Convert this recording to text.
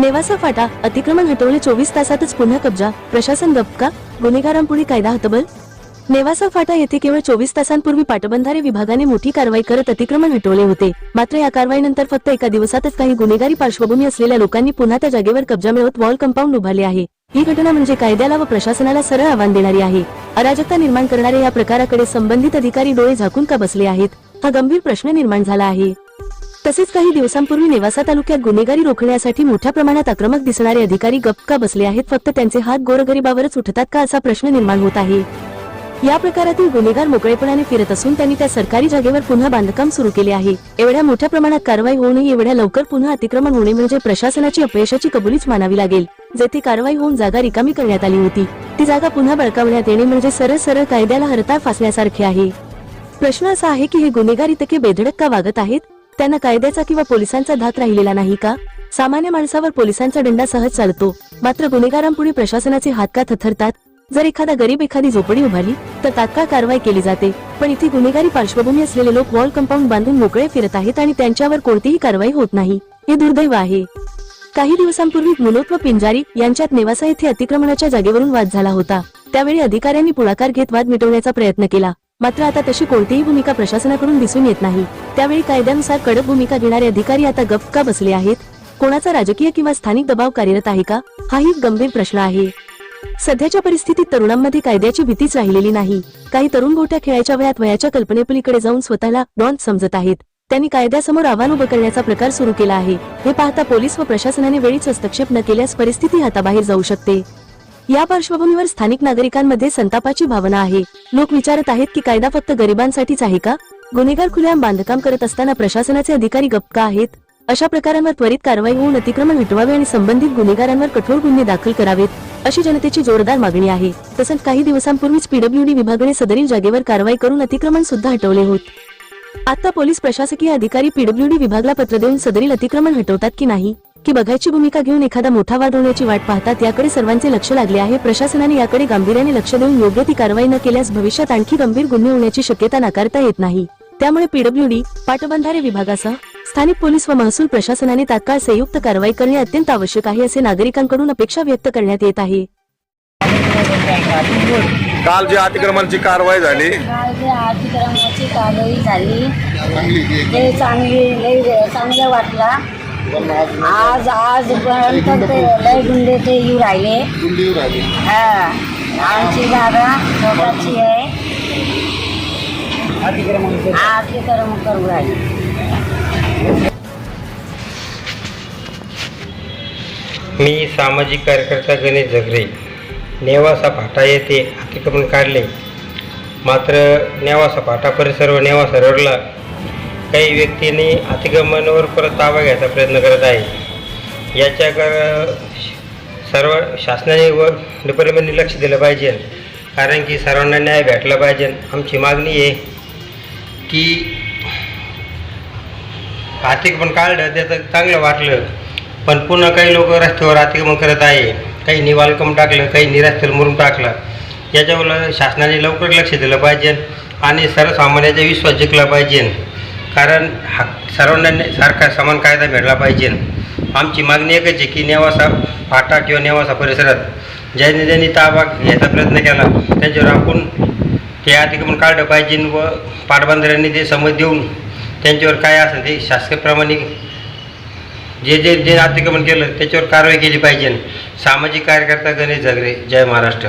नेवासा फाटा अतिक्रमण हटवले चोवीस तासातच पुन्हा कब्जा. प्रशासन गपका गुन्हेगारांपुढे कायदा हतबल? नेवासा फाटा येथे केवळ चोवीस तासांपूर्वी पाटबंधारे विभागाने मोठी कारवाई करत अतिक्रमण हटवले होते. मात्र या कारवाईनंतर फक्त एका दिवसातच काही गुन्हेगारी पार्श्वभूमी असलेल्या लोकांनी पुन्हा त्या जागेवर कब्जा मिळवत वॉल कंपाऊंड उभारले आहे. ही घटना म्हणजे कायद्याला व प्रशासनाला सरळ आव्हान देणारी आहे. अराजकता निर्माण करणाऱ्या या प्रकाराकडे संबंधित अधिकारी डोळे झाकून का बसले आहेत? हा गंभीर प्रश्न निर्माण झाला आहे. तसेच काही दिवसांपूर्वी नेवासा तालुक्यात गुन्हेगारी रोखण्यासाठी मोठ्या प्रमाणात आक्रमक दिसणारे अधिकारी गप्प का बसले आहेत. फक्त त्यांचे हात गोरगरिबावरच उठतात का असा प्रश्न निर्माण होत आहे. या प्रकारातील गुन्हेगार मोकळेपणाने फिरत असून त्यांनी त्या सरकारी जागेवर पुन्हा बांधकाम सुरू केले आहे. एवढ्या मोठ्या प्रमाणात कारवाई होऊनही एवढ्या लवकर पुन्हा अतिक्रमण होणे म्हणजे प्रशासनाची अपयशाची कबुलीच मानावी लागेल. जेथे कारवाई होऊन जागा रिकामी करण्यात आली होती ती जागा पुन्हा बळकावण्यात येणे म्हणजे सरळ सरळ कायद्याला हरताळ फासण्यासारखे आहे. प्रश्न असा आहे की हे गुन्हेगार इतके बेधडक का वागत आहेत? त्यांना कायद्याचा किंवा पोलिसांचा धाक राहिलेला नाही का? सामान्य माणसावर पोलिसांचा दंडा सहज चालतो. मात्र गुन्हेगारांपुढे प्रशासनाचे हात का जर एखादा गरीब एखादी झोपडी उभारली तर तात्काळ कारवाई केली जाते. पण इथे गुन्हेगारी पार्श्वभूमी असलेले लोक वॉल कंपाऊंड बांधून मोकळे फिरत आहेत आणि त्यांच्यावर कोणतीही कारवाई होत नाही. हे दुर्दैव आहे. काही दिवसांपूर्वी मुलोत व पिंजारी यांच्यात नेवासा येथे अतिक्रमणाच्या जागेवरून वाद झाला होता. त्यावेळी अधिकाऱ्यांनी पुढाकार घेत वाद मिटवण्याचा प्रयत्न केला. मात्र आता तशी कोणतीही भूमिका प्रशासनाकडून दिसून येत नाही. त्यावेळी कायद्यानुसार कडक भूमिका घेणारे अधिकारी आता गप्प का बसले आहेत? कोणाचा राजकीय किंवा स्थानिक दबाव कार्यरत आहे का? हाही एक गंभीर प्रश्न आहे. सध्याच्या परिस्थितीत तरुणांमध्ये कायद्याची भीतीच राहिलेली नाही. काही तरुण गोट्या खेळायच्या वयात वयाच्या कल्पनेपलीकडे जाऊन स्वतःला डॉन समजत आहेत. त्यांनी कायद्यासमोर आव्हान उभं करण्याचा प्रकार सुरू केला आहे. हे पाहता पोलीस व प्रशासनाने वेळीच हस्तक्षेप न केल्यास परिस्थिती हाताबाहेर जाऊ शकते. या पार्श्वभूमीवर स्थानिक नागरिकांमध्ये संतापाची भावना आहे. लोक विचारत आहेत की कायदा फक्त गरिबांसाठीच आहे का? गुन्हेगार खुलेआम बांधकाम करत असताना प्रशासनाचे अधिकारी गप्प का आहेत? अशा प्रकारांवर त्वरित कारवाई होऊन अतिक्रमण मिटवावे आणि संबंधित गुन्हेगारांवर कठोर गुन्हे दाखल करावेत अशी जनतेची जोरदार मागणी आहे. तसंच काही दिवसांपूर्वीच पीडब्ल्यूडी विभागाने सदरील जागेवर कारवाई करून अतिक्रमण सुद्धा हटवले होत. आता पोलीस प्रशासकीय अधिकारी पीडब्ल्यूडी विभागला पत्र देऊन सदरील अतिक्रमण हटवतात की नाही? की बघायची भूमिका घेऊन एखादा मोठा वाद होण्याची वाट पाहतात याकडे सर्वांचे लक्ष लागले आहे. प्रशासनाने याकडे गांभीर्याने लक्ष देऊन योग्य ती कारवाई न केल्यास भविष्यात आणखी गंभीर गुन्हे होण्याची शक्यता नाकारता येत नाही. त्यामुळे पीडब्ल्यूडी पाटबंधारे विभागासह स्थानिक पोलीस व महसूल प्रशासनाने तात्काळ संयुक्त कारवाई करणे अत्यंत आवश्यक आहे असे नागरिकांकडून अपेक्षा व्यक्त करण्यात येत आहे. काल जी अतिक्रमणाची कारवाई झाली. अतिक्रमणाची कारवाई झाली ते चांगली चांगलं वाटला. आज आजपर्यंत ते लय गुंडे ते येऊ राहिले. हा. आमची जागा स्वतःची आहे. अतिक्रमण करू राहिले. मी सामाजिक कार्यकर्ता गणेश झगरे. नेवासा फाटा येथे अतिक्रमण काढले. मात्र नेवासा फाटा परिसर व नेवासा रोडला काही व्यक्तींनी अतिगमनावर परत ताबा घ्यायचा प्रयत्न करत आहे. याच्याकडं सर्व शासनाने व डिपार्टमेंटने लक्ष दिलं पाहिजे. कारण की सर्वांना न्याय भेटला पाहिजे. आमची मागणी आहे की अतिक्रमण काढलं त्याचं चांगलं वाटलं. पण पुन्हा काही लोक रस्त्यावर अतिक्रमण करत आहे. काही निवालकम टाकलं काही निरास्तर मरून टाकलं. याच्यावर शासनाने लवकर लक्ष दिलं पाहिजे आणि सर्वसामान्याचा विश्वास जिंकला पाहिजे. कारण हा सर्वांना सारखा समान कायदा भेटला पाहिजे. आमची मागणी एकच आहे की नेवासा फाटा किंवा नेवासा परिसरात ज्यांनी ज्यांनी ताबा घ्यायचा प्रयत्न केला त्यांच्यावर आपण ते अतिक्रमण काढलं पाहिजे व पाटबंधाऱ्यांनी ते समज देऊन त्यांच्यावर काय असेल ते शासकीयप्रमाणे जे जे जे अतिक्रमण केलं त्याच्यावर कारवाई केली पाहिजे. सामाजिक कार्यकर्ता गणेश झगरे जय महाराष्ट्र.